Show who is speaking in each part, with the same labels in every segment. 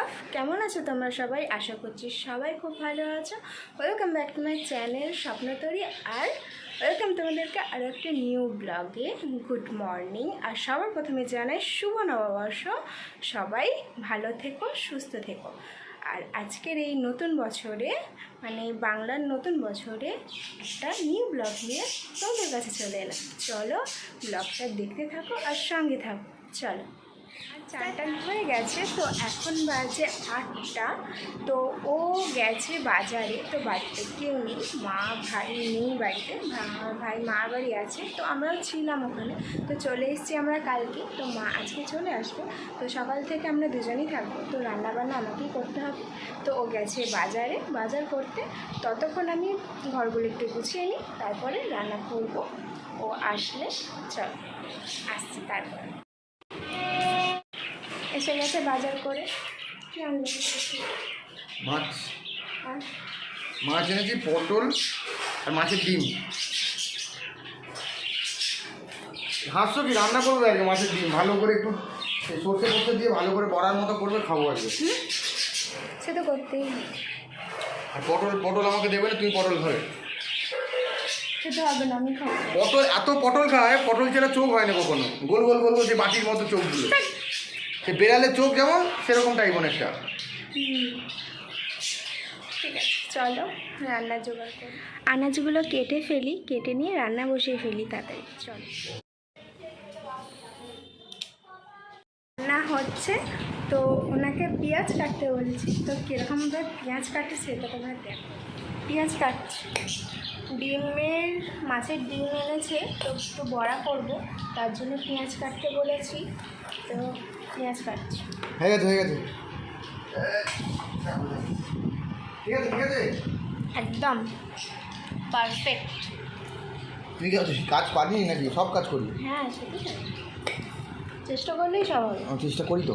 Speaker 1: লাভ কেমন আছো তোমরা সবাই? আশা করছি সবাই খুব ভালো আছো। Welcome back to my channel Swapnatori, R welcome তোমাদেরকে আরও একটা নিউ ব্লগে গুড মর্নিং আর সবার প্রথমে জানাই শুভ নববর্ষ। সবাই ভালো থেকো, সুস্থ থেকো। আর আজকের এই নতুন বছরে মানে বাংলার নতুন বছরে একটা নিউ ব্লগ নিয়ে তোমাদের কাছে চলে এলাম। চলো ব্লগটা দেখতে থাকো আর সঙ্গে থাকো। চলো। চারটা হয়ে গেছে, তো এখন বাজে আটটা। তো ও গেছে বাজারে, তো বাড়িতে কেউ নেই, মা ভাই নেই বাড়িতে ভাই মা বাড়ি আছে, তো আমরাও ছিলাম ওখানে। তো চলে এসেছি আমরা কালকে, তো মা আজকে চলে আসবে। তো সকাল থেকে আমরা দুজনেই থাকব, তো রান্নাবান্না আমাকেই করতে হবে। তো ও গেছে বাজারে, বাজার করতে। ততক্ষণ আমি ঘরগুলো একটু গুছিয়ে নিই, তারপরে রান্না করব। ও আসলে, চল, আসছি তারপরে। এসে গেছে বাজার করে।
Speaker 2: মাছ। মাছ? এনেছি পটল আর মাছের ডিম। হাসছো কি রান্না করবে আজকে মাছের ডিম? ভালো করে একটু সর্ষে ফর্ষে দিয়ে ভালো করে বড়ার মতো করবে খাব আজকে।
Speaker 1: সে তো করতেই
Speaker 2: আর পটল পটল আমাকে দেবে না তুমি পটল খাবে।
Speaker 1: খেতে হবে না আমি খাব।
Speaker 2: পটল এত পটল খায় পটল ছাড়া চোখ হয় না কখনো। গোল গোল গোল গোল যে বাটির মতো চোখগুলো সে বেড়ালের চোখ যেমন সেরকম টাইপ অনেকটা
Speaker 1: ঠিক আছে চলো রান্না জোগাড় করি। আনাজগুলো কেটে ফেলি কেটে নিয়ে রান্না বসিয়ে ফেলি তাড়াতাড়ি চলো। রান্না হচ্ছে তো ওনাকে পেঁয়াজ কাটতে বলেছি। তো কীরকমভাবে পেঁয়াজ কাটে সেটা তোমরা দেখো। পেঁয়াজ কাটছে। ডিমের মাছের ডিম এনেছে তো একটু বড়া করব তার জন্য পেঁয়াজ কাটতে বলেছি। তো পেঁয়াজ কাটছি
Speaker 2: হয়ে গেছে হয়ে গেছে। ঠিক আছে ঠিক আছে।
Speaker 1: একদম পারফেক্ট
Speaker 2: তুই কি কাজ পারবি নাকি? সব কাজ করি।
Speaker 1: হ্যাঁ সেটাই। চেষ্টা করলেই সব হবে।
Speaker 2: চেষ্টা করি তো।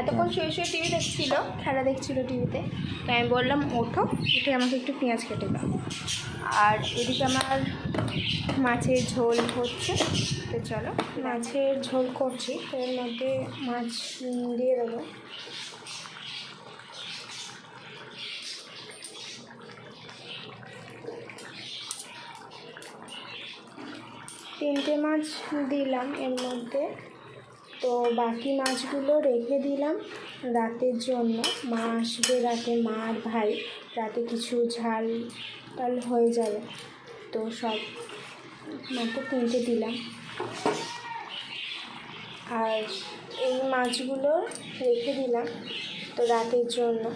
Speaker 1: এতক্ষণ শুয়ে শুয়ে টিভি দেখছিল, খেলা দেখছিল টিভিতে। তো আমি বললাম, ওঠো, উঠে আমাকে একটু পেঁয়াজ কেটে দাও। আর এদিকে আমার মাছের ঝোল হচ্ছে, তো চলো। মাছের ঝোল করছি, তো এর মধ্যে মাছ দিয়ে দেবো। তিনটে মাছ দিলাম এর মধ্যে। তো বাকি মাছগুলো রেখে দিলাম রাতের জন্য। মা আসবে রাতে, মা আর ভাই। রাতে কিছু ঝাল টাল হয়ে যাবে। তো সব মাত্র তিনটে দিলাম। আর এই মাছগুলো রেখে দিলাম তো রাতের জন্য।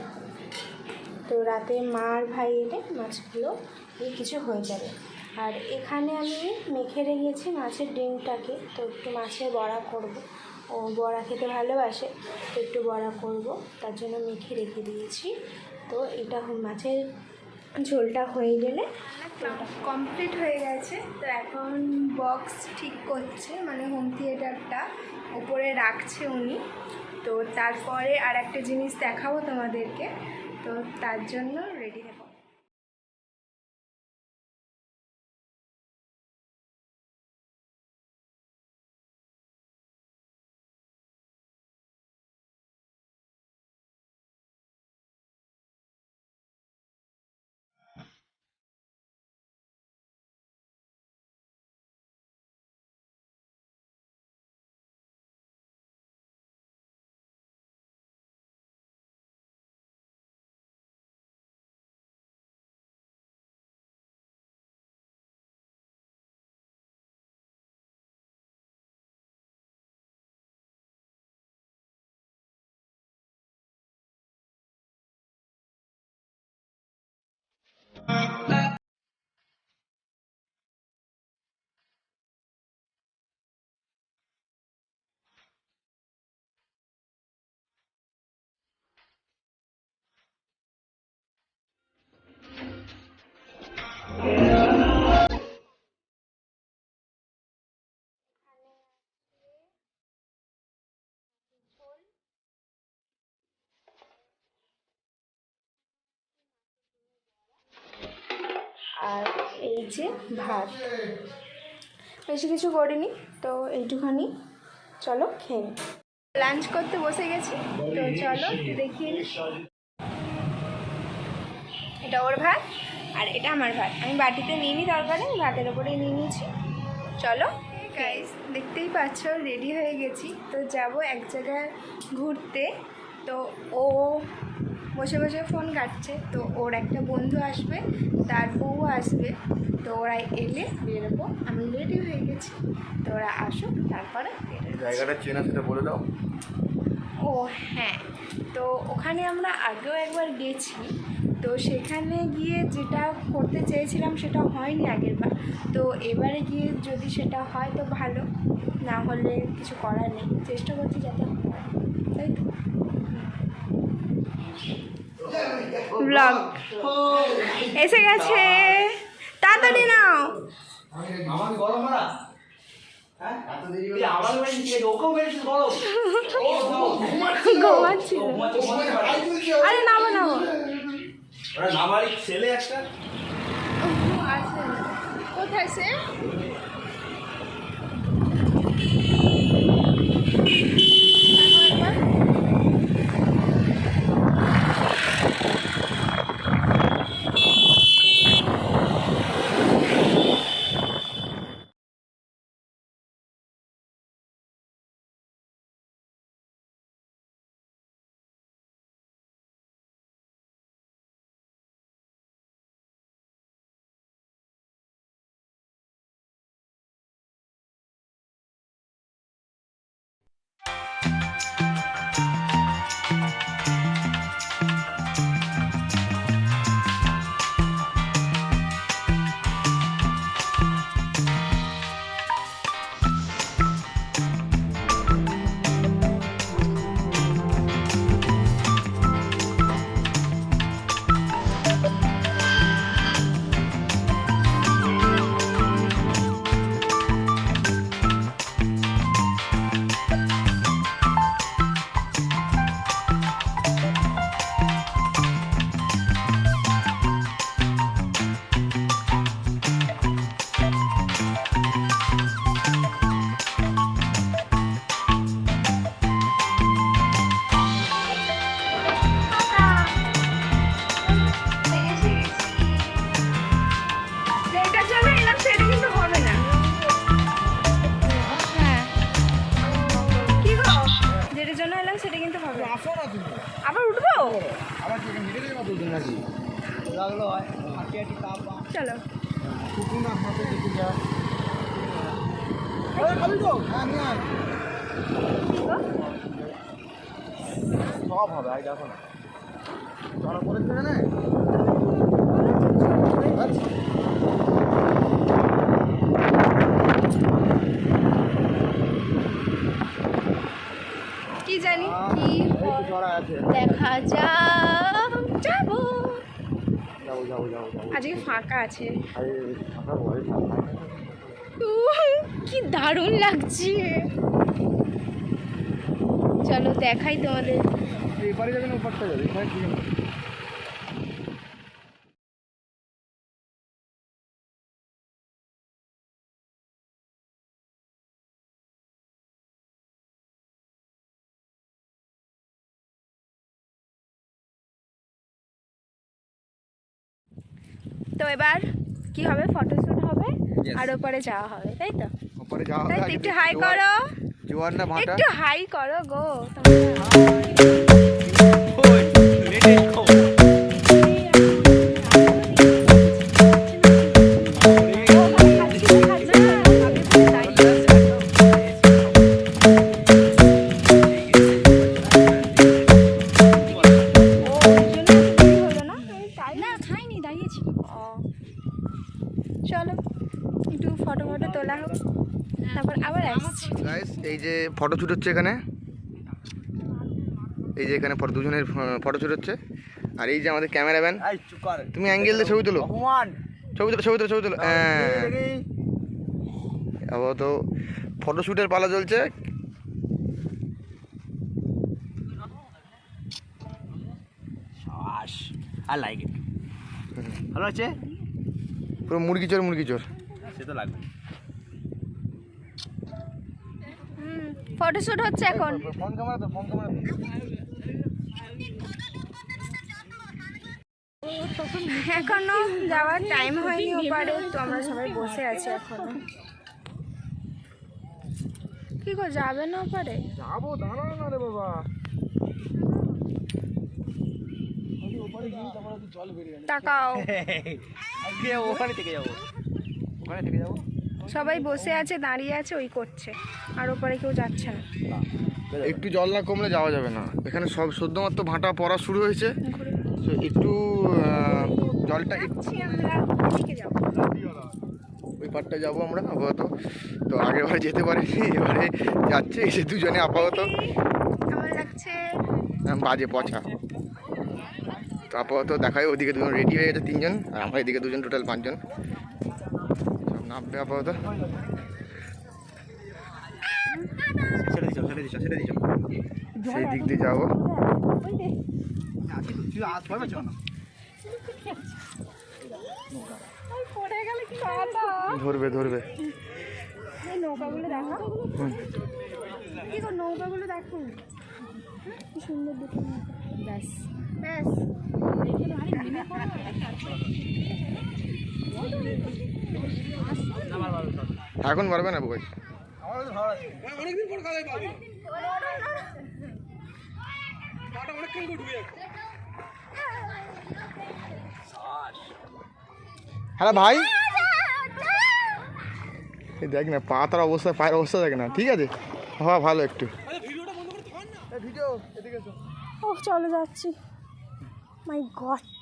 Speaker 1: তো রাতে মা আর ভাই এলে মাছগুলো কিছু হয়ে যাবে। আর এখানে আমি মেখে রেখেছি মাছের ডিমটাকে। তো একটু মাছের বড়া করব। ও বড়া খেতে ভালোবাসে একটু বড়া করব। তার জন্য মেখে রেখে দিয়েছি। তো এটা মাছের ঝোলটা হয়ে গেলে। কমপ্লিট হয়ে গেছে। তো এখন বক্স ঠিক করছে মানে হোম থিয়েটারটা উপরে রাখছে উনি। তো তারপরে আর একটা জিনিস দেখাবো তোমাদেরকে। তো তার জন্য রেডি যে ভাত। বেশি কিছু করিনি, তো এইটুখানি। চলো খেয়ে নিই। লাঞ্চ করতে বসে গেছি, তো চলো দেখি এটা ওর ভাত আর এটা আমার ভাত। আমি বাটিতে নিয়ে নিই তরকারি, আমি ভাতের ওপরেই নিয়ে নিয়েছি। চলো গাইস দেখতেই পাচ্ছ রেডি হয়ে গেছি। তো যাব এক জায়গায় ঘুরতে। তো ও বসে বসে ফোন কাটছে। তো ওর একটা বন্ধু আসবে তার বউ আসবে। তো ওরা এলে বেরোবো। আমি রেডি হয়ে গেছি। তো ওরা আসুক তারপরে
Speaker 2: জায়গাটা চেনা সেটা বলে দাও।
Speaker 1: ও হ্যাঁ। তো ওখানে আমরা আগেও একবার গেছি। তো সেখানে গিয়ে যেটা করতে চেয়েছিলাম সেটা হয়নি আগের বার তো এবারে গিয়ে যদি সেটা হয় তো ভালো। না হলে কিছু করার নেই। চেষ্টা করছি যাতে হয় তাই তো ব্লগ এসে গেছে। তাড়াতাড়ি নাও।
Speaker 3: আমাকে গরম মারা হ্যাঁ
Speaker 2: এত সব হবে আই দেখো না ধরা পড়েছে না
Speaker 1: কি জানি কি দেখা যাক যাব আজকে ফাঁকা আছে। কি দারুণ লাগছে। চলো দেখাই তোমাদের।
Speaker 2: এপারে ওপারটা যাবে।
Speaker 1: তো এবার কি হবে? ফটোশ্যুট. আর ওপারে যাওয়া হবে তাই তো?
Speaker 2: ওপারে যাওয়া হবে
Speaker 1: একটু হাই করো।
Speaker 2: জোয়ার না ভাটা।
Speaker 1: একটু হাই করো গো তোমরা। একটু ফটো ফটো তোলা হোক। তারপর আবার আসছি।
Speaker 2: এই যে ফটো শুট হচ্ছে এখানে। এই যে এখানে ফটো দুজনের ফটো শুট হচ্ছে। আর এই যে আমাদের
Speaker 3: চুপ কর।
Speaker 2: তুমি অ্যাঙ্গেল দিয়ে ছবি তোলো। ছবি তোলো ছবি তোলো ছবি তোলো। হ্যাঁ। আপাতত ফটো শ্যুটের পালা চলছে।
Speaker 3: আই লাইক ভালো আছে?
Speaker 2: পুরো মুরগি চোর মুরগি চোর
Speaker 3: সে তো লাগবে
Speaker 1: ফটোশ্যুট হচ্ছে এখন।
Speaker 2: ফোন ক্যামেরা তো ফোন ক্যামেরা
Speaker 1: এখনও যাওয়ার টাইম হয়নি ওপারে তো আমরা সবাই বসে আছি এখনও। কি গো যাবে না ওপারে?
Speaker 2: যাব দাঁড়া না রে বাবা। জল
Speaker 1: তাকাও।
Speaker 3: আজকে ওখানে থেকে যাব। ওখানে থেকে যাব?
Speaker 1: সবাই বসে আছে দাঁড়িয়ে আছে ওই করছে। আর ওপারে কেউ যাচ্ছে না।
Speaker 2: একটু জল না কমলে যাওয়া যাবে না। এখানে সব সদ্যমাত্র ভাঁটা পড়া শুরু হয়েছে। তো একটু জলটা একটু
Speaker 1: যাচ্ছি আমরা এদিকে যাব।
Speaker 2: ওই পারটা যাব আমরা আপাতত। তো আগের বার যেতে পারিনি এবারে যাচ্ছে এসে দুজনে আপাতত।
Speaker 1: আমার
Speaker 2: বাজে পচা। তো আপাতত দেখায় ওদিকে দুজন রেডি হয়ে গেছে তিনজন আর আমার এদিকে দুজন টোটাল পাঁচজন। নামবে আপাতত
Speaker 3: ছেড়ে দিচ্ছ ছেড়ে দিচ্ছ ছেড়ে দিচ্ছ
Speaker 2: সেই দিক দিয়ে যাব
Speaker 3: তুই আজ না
Speaker 1: পড়ে গেলে কি কথা
Speaker 2: ধরবে ধরবে
Speaker 1: এই নৌকাগুলো দেখো নৌকাগুলো দেখো কি সুন্দর দেখে ব্যাস ব্যাস
Speaker 2: এখন পারবে না বই হ্যালো ভাই। দেখ না, পাতার অবস্থা, পায়ের অবস্থা দেখ না, ঠিক আছে? হওয়া ভালো একটু।
Speaker 1: ও, চলে যাচ্ছি। মাই গড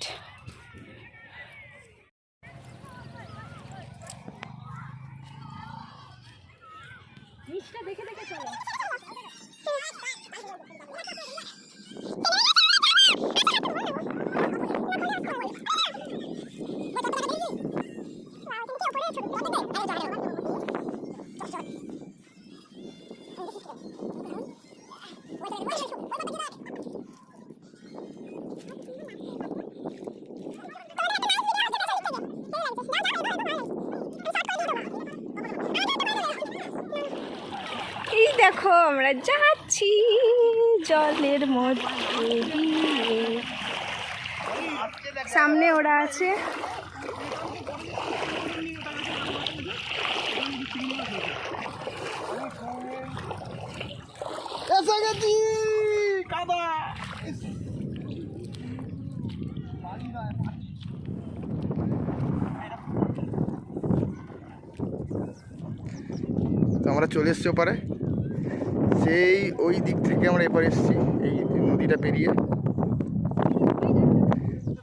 Speaker 1: দেখে দেখে চলো এই দেখো আমরা যাচ্ছি জলের মধ্যে সামনে ওরা আছে।
Speaker 2: আমরা চলে এসছি ওপারে। সেই ওই দিক থেকে আমরা এপারে এসেছি, এই নদীটা পেরিয়ে।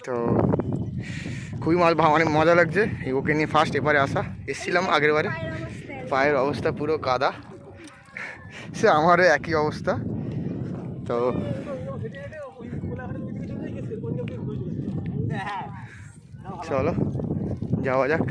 Speaker 2: তো খুবই অনেক মজা লাগছে। ওকে নিয়ে ফার্স্ট এপারে আসা। এসছিলাম আগের বারে। পায়ের অবস্থা পুরো কাদা। সে আমারও একই অবস্থা। তো চলো, যাওয়া যাক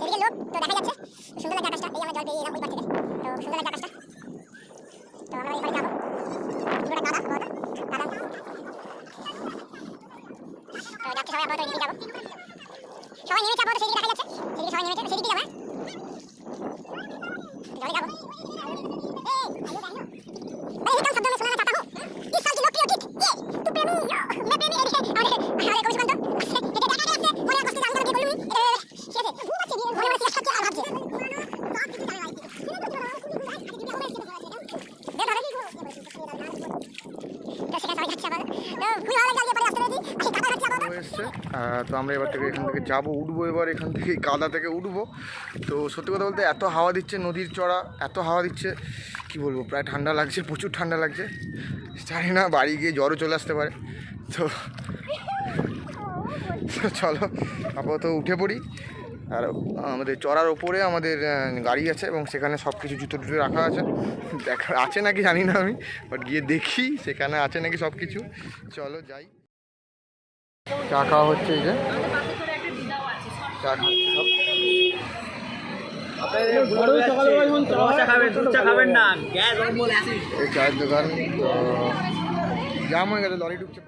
Speaker 4: সেদিকে লোক তো দেখা যাচ্ছে সুন্দর লাগে আকাশটা এই আমরা জল পেরিয়ে এলাম ওই পার থেকে তো সুন্দর লাগে আকাশটা তো আমরা এবারে যাব পুরোটা কাদা বড় কাদা তো যাচ্ছে সবাই আমরা তো এদিকে যাব সবাই নেমেছে আপাতত সেদিকে দেখা যাচ্ছে। সেদিকে সবাই
Speaker 2: আমরা এবার থেকে এখান থেকে যাব, উঠবো এবার এখান থেকে, কাদা থেকে উঠবো। তো সত্যি কথা বলতে এত হাওয়া দিচ্ছে নদীর চড়া, এত হাওয়া দিচ্ছে, কি বলব, প্রায় ঠান্ডা লাগছে, প্রচুর ঠান্ডা লাগছে। জানি না, বাড়ি গিয়ে জ্বরও চলে আসতে পারে। তো চলো, আপাতত উঠে পড়ি। আর, আমাদের চড়ার ওপরে আমাদের গাড়ি আছে এবং সেখানে সব কিছু জুতো টুতো রাখা আছে। দেখা, আছে নাকি জানি না আমি বাট গিয়ে দেখি সেখানে আছে নাকি সব কিছু চলো যাই। চা খাওয়া হচ্ছে এই যে। চা খাচ্ছে সব।
Speaker 3: রসা খাবেন দুধ চা খাবেন না। গ্যাস অম্বল অ্যাসিড।
Speaker 2: এই চায়ের দোকান তো মনে হয়ে গেছে লরি ঢুকছে